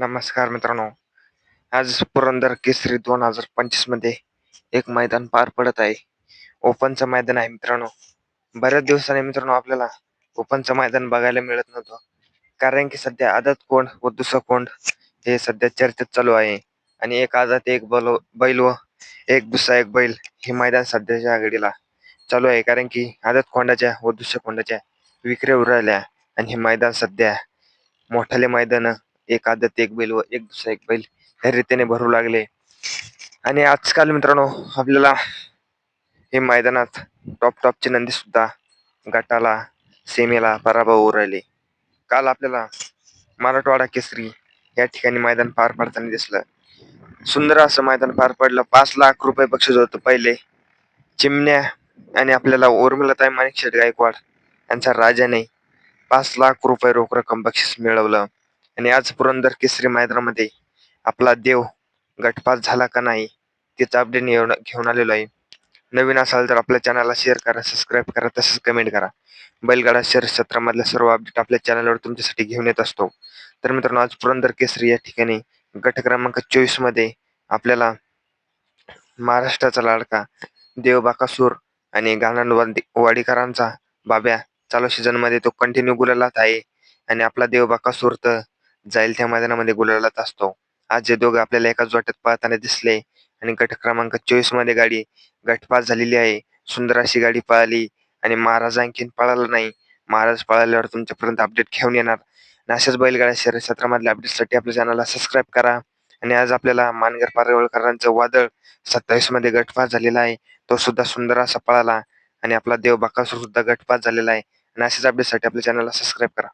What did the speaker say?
नमस्कार मित्रांनो. आज पुरंदर केसरी दोन हजार पंचवीसमध्ये एक मैदान पार पडत आहे. ओपनचं मैदान आहे मित्रांनो. बऱ्याच दिवसांनी मित्रांनो आपल्याला ओपनचं मैदान बघायला मिळत नव्हतं. कारण की सध्या आदत कोंड व दुसरं कोंड हे सध्या चर्चेत चालू आहे. आणि एक आदत एक बल बैल व एक दुसरा एक बैल हे मैदान सध्याच्या आघाडीला चालू आहे. कारण की आदत कोंडाच्या व दुसऱ्या कोंडाच्या विक्री होऊ राहिल्या. आणि हे मैदान सध्या मोठाले मैदान एक आदत एक बैल व एक दुसरा एक बैल ह्या रीतीने भरू लागले. आणि आजकाल मित्रांनो आपल्याला हे मैदानात टॉप टॉपची नंदी सुद्धा गटाला सेमीला पराभव होऊ राहिले. काल आपल्याला मराठवाडा केसरी या ठिकाणी मैदान पार पडताना दिसलं. सुंदर असं मैदान पार पडलं. पाच लाख रुपये बक्षीस होतं पहिले. चिमण्या आणि आपल्याला उर्मिलाताई माणिक शेट गायकवाड यांचा राजाने पाच लाख रुपये रोख रक्कम बक्षीस मिळवलं. आणि आज पुरंदर केसरी मैदानामध्ये आपला देव गटपास झाला का नाही त्याचा अपडेट घेऊन घेऊन आलेलो आहे. नवीन असाल तर आपल्या चॅनलला शेअर करा सबस्क्राईब करा तसंच कमेंट करा. बैलगाडा शहर क्षेत्रामधल्या सर्व अपडेट आपल्या चॅनलवर तुमच्यासाठी घेऊन येत असतो. तर मित्रांनो आज पुरंदर केसरी या ठिकाणी गट क्रमांक चोवीसमध्ये आपल्याला महाराष्ट्राचा लाडका देव बाकासूर आणि गाणंदवाडी वाडीकरांचा बाब्या चालू सीझनमध्ये तो कंटिन्यू गुलालात आहे. आणि आपला देव बाकासूर तर जाईल त्या मैदानामध्ये गुलालात असतो. आज जे दोघं आपल्याला एकाच वाट्यात पाहताना दिसले आणि गट क्रमांक चोवीसमध्ये गाडी गटपास झालेली आहे. सुंदर अशी गाडी पळाली आणि महाराज आणखीन पळाला नाही. महाराज पळाल्यावर तुमच्यापर्यंत अपडेट घेऊन येणार. आणि अशाच बैलगाड्या शहर क्षेत्रामधल्या अपडेटसाठी आपल्या चॅनलला सबस्क्राईब करा. आणि आज आपल्याला मानगर पारेवळकरांचं वादळ सत्तावीसमध्ये गटपास झालेला आहे. तो सुद्धा सुंदर असा पळाला आणि आपला देव बाकासूर सुद्धा गटपास झालेला आहे. आणि अशाच अपडेटसाठी आपल्या चॅनलला सबस्क्राईब करा.